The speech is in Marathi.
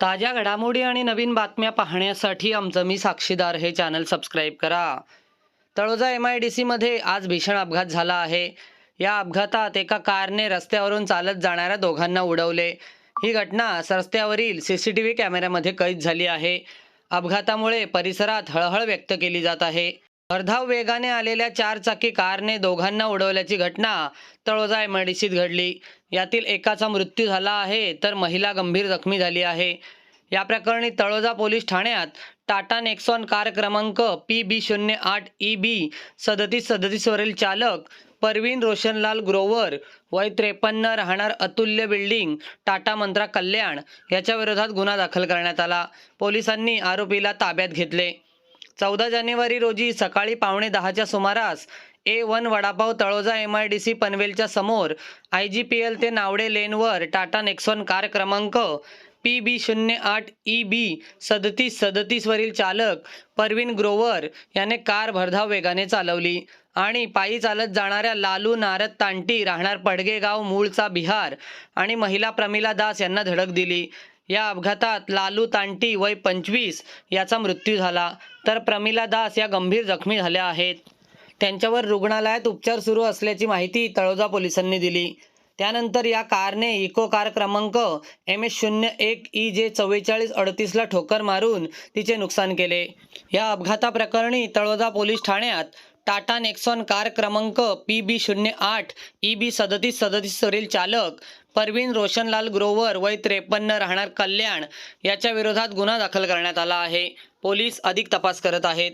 ताज्या घडामोडी आणि नवीन बातम्या पाहण्यासाठी आमचं मी साक्षीदार हे चॅनल सबस्क्राईब करा. तळोजा एम आय डी सीमध्ये आज भीषण अपघात झाला आहे. या अपघातात एका कारने रस्त्यावरून चालत जाणाऱ्या दोघांना उडवले. ही घटना रस्त्यावरील सी सी टी व्ही कॅमेऱ्यामध्ये कैद झाली आहे. अपघातामुळे परिसरात हळहळ व्यक्त केली जात आहे. अर्धाव वेगाने आलेल्या चारचाकी कारने दोघांना उडवल्याची घटना तळोजा एमआयडीसीत घडली. यातील एकाचा मृत्यू झाला आहे तर महिला गंभीर जखमी झाली आहे. या प्रकरणी तळोजा पोलीस ठाण्यात टाटा नेक्सॉन कार क्रमांक पी बी शून्य आठ ई बी सदतीस सदतीसवरील चालक परवीन रोशनलाल ग्रोवर वय त्रेपन्न राहणार अतुल्य बिल्डिंग टाटा मंत्रा कल्याण याच्या विरोधात गुन्हा दाखल करण्यात आला. पोलिसांनी आरोपीला ताब्यात घेतले. चौदा जानेवारी रोजी सकाळी पावणे दहाच्या सुमारास A one vadapav Taloja M I D C पनवेलच्या समोर आय जी पी एल ते नावडे लेनवर टाटा नेक्सॉन कार क्रमांक पी बी शून्य आठ ई बी सदतीस सदतीसवरील चालक परवीन ग्रोवर याने कार भरधाव वेगाने चालवली. आणि पायी चालत जाणाऱ्या लालू नारद तांटी राहणार पडगेगाव मूळचा बिहार आणि महिला प्रमिला दास यांना धडक दिली. या अपघातात लालू तांटी वय पंचवीस याचा मृत्यू झाला. तर प्रमिला दास या गंभीर जखमी झाल्या आहेत. त्यांच्यावर रुग्णालयात उपचार सुरू असल्याची माहिती तळोजा पोलिसांनी दिली. त्यानंतर या कारने इको कार क्रमांक एम एस शून्य एक ई जे चव्वेचाळीस अडतीसला ठोकर मारून तिचे नुकसान केले. या अपघाताप्रकरणी तळोजा पोलीस ठाण्यात टाटा नेक्सॉन कार क्रमांक पी बी शून्य आठ ई बी सदतीस सदतीसवरील चालक परवीन रोशनलाल ग्रोवर वय त्रेपन्न राहणार कल्याण याच्या विरोधात गुन्हा दाखल करण्यात आला आहे. पोलीस अधिक तपास करत आहेत.